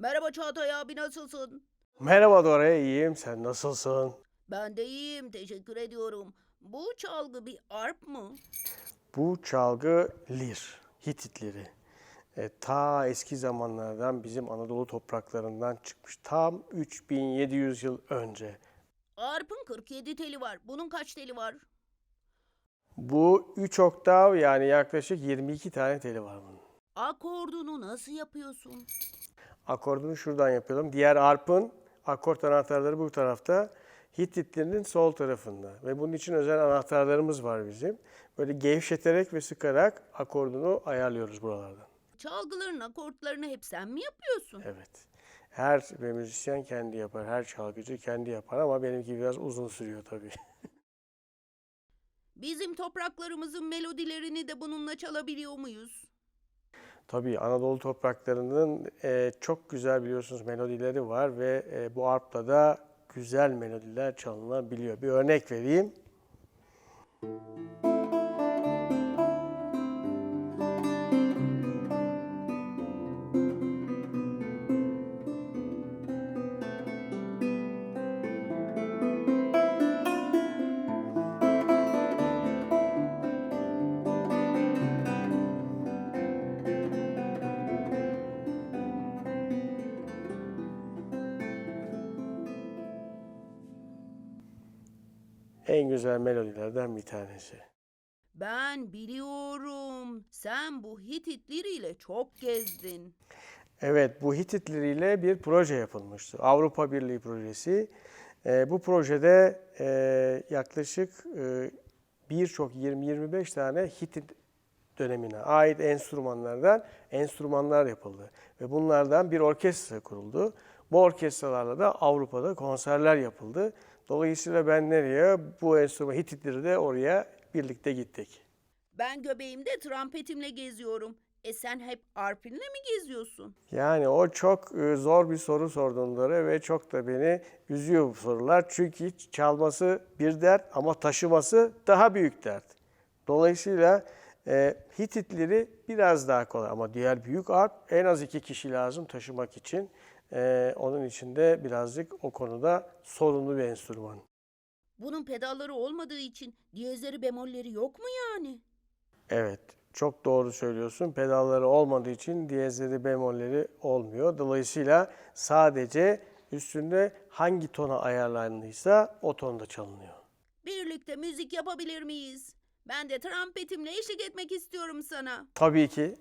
Merhaba Çağatay abi nasılsın? Merhaba Dora, iyiyim. Sen nasılsın? Ben de iyiyim teşekkür ediyorum. Bu çalgı bir arp mı? Bu çalgı lir, Hititleri. E, ta eski zamanlardan bizim Anadolu topraklarından çıkmış. Tam 3700 yıl önce. Arp'ın 47 teli var. Bunun kaç teli var? Bu 3 oktav yani yaklaşık 22 tane teli var bunun. Akordunu nasıl yapıyorsun? Akordunu şuradan yapalım. Diğer arpın akort anahtarları bu tarafta. Hititlerinin sol tarafında. Ve bunun için özel anahtarlarımız var bizim. Böyle gevşeterek ve sıkarak akordunu ayarlıyoruz buralardan. Çalgıların akortlarını hep sen mi yapıyorsun? Evet. Her bir müzisyen kendi yapar, her çalgıcı kendi yapar ama benimki biraz uzun sürüyor tabii. Bizim topraklarımızın melodilerini de bununla çalabiliyor muyuz? Tabii Anadolu topraklarının e, çok güzel biliyorsunuz melodileri var ve e, bu arpla da güzel melodiler çalınabiliyor. Bir örnek vereyim. En güzel melodilerden bir tanesi. Ben biliyorum. Sen bu Hititleriyle çok gezdin. Evet, bu Hititleriyle bir proje yapılmıştı. Avrupa Birliği projesi. Ee, bu projede e, yaklaşık e, birçok 20-25 tane Hitit dönemine ait enstrümanlardan enstrümanlar yapıldı. Ve bunlardan bir orkestra kuruldu. Bu orkestralarla da Avrupa'da konserler yapıldı. Dolayısıyla ben nereye? Bu enstrüman Hititleri de oraya birlikte gittik. Ben göbeğimde trampetimle geziyorum. E sen hep arpinle mi geziyorsun? Yani o çok e, zor bir soru sordun Dora ve çok da beni üzüyor bu sorular. Çünkü çalması bir dert ama taşıması daha büyük dert. Dolayısıyla e, Hititleri biraz daha kolay ama diğer büyük arp en az iki kişi lazım taşımak için. E, onun için de birazcık o konuda sorunlu bir enstrüman. Bunun pedalları olmadığı için diyezleri bemolleri yok mu yani? Evet, çok doğru söylüyorsun. Pedalları olmadığı için diyezleri, bemolleri olmuyor. Dolayısıyla sadece üstünde hangi tona ayarlandıysa o tonda çalınıyor. Birlikte müzik yapabilir miyiz? Ben de trampetimle eşlik etmek istiyorum sana. Tabii ki